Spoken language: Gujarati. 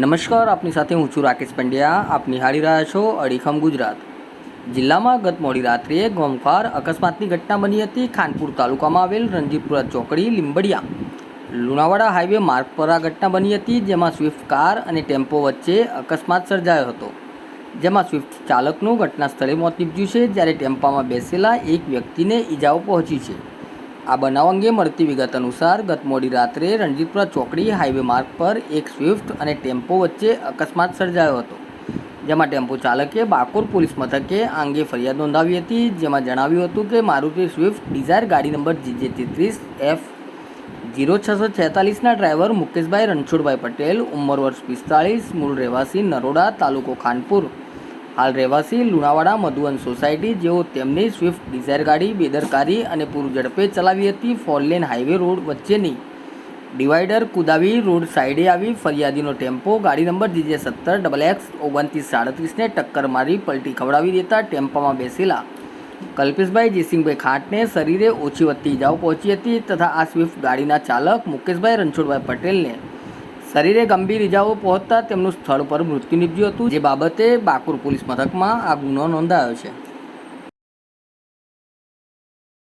નમસ્કાર, આપની સાથે હું છું રાકેશ પંડ્યા. આપ નિહાળી રહ્યા છો અડીખમ ગુજરાત. જિલ્લામાં ગત મોડી રાત્રે ગોમખાર અકસ્માતની ઘટના બની હતી. ખાનપુર તાલુકામાં આવેલ રણજીતપુરા ચોકડી, લીંબડિયા, લુણાવાડા હાઈવે માર્ગ પર આ ઘટના બની હતી, જેમાં સ્વિફ્ટ કાર અને ટેમ્પો વચ્ચે અકસ્માત સર્જાયો હતો. જેમાં સ્વિફ્ટ ચાલકનું ઘટના સ્થળે મોત નીપજ્યું છે, જ્યારે ટેમ્પામાં બેસેલા એક વ્યક્તિને ઈજાઓ પહોંચી છે. આ બનાવ અંગે મળતી વિગત અનુસાર ગત મોડી રાત્રે રણજીતપુરા ચોકડી હાઈવે માર્ગ પર એક સ્વિફ્ટ અને ટેમ્પો વચ્ચે અકસ્માત સર્જાયો હતો. જેમાં ટેમ્પો ચાલકે બાકોર પોલીસ મથકે આ અંગે ફરિયાદ નોંધાવી હતી. જેમાં જણાવ્યું હતું કે મારુતિ સ્વિફ્ટ ડિઝાયર ગાડી નંબર જીજે તેત્રીસ એફ જીરો છસો છેતાલીસના ડ્રાઈવર મુકેશભાઈ રણછોડભાઈ પટેલ, ઉંમર વર્ષ પિસ્તાળીસ, મૂળ રહેવાસી નરોડા, તાલુકો ખાનપુર. હાલ રહેવાસી લુણાવાડા મધુવન સોસાયટી, જેઓ તેમની સ્વિફ્ટ ડિઝાયર ગાડી, બેદરકારી અને પૂર ઝડપે ચલાવી હતી ફોરલેન હાઈવે રોડ વચ્ચેની ડિવાઈડર કુદાવી રોડ સાઈડે આવી ફરિયાદીનો ટેમ્પો, ગાડી નંબર જીજે સત્તર, ડબલ એક્સ, ઓગણત્રીસ સાડત્રીસને ટક્કર મારી પલટી ખવડાવી દેતા ટેમ્પામાં બેસેલા કલ્પેશભાઈ જયસિંહભાઈ ખાંટને શરીરે ઓછી વધતી ઇજાઓ પહોંચી હતી તથા આ સ્વિફ્ટ ગાડીના ચાલક મુકેશભાઈ રણછોડભાઈ પટેલને શરીરે ગંભીર ઇજાઓ પહોંચતા તેમનું સ્થળ પર મૃત્યુ નીપજ્યું હતું. જે બાબતે બાકુર પોલીસ મથકમાં આ ગુનો નોંધાયો છે.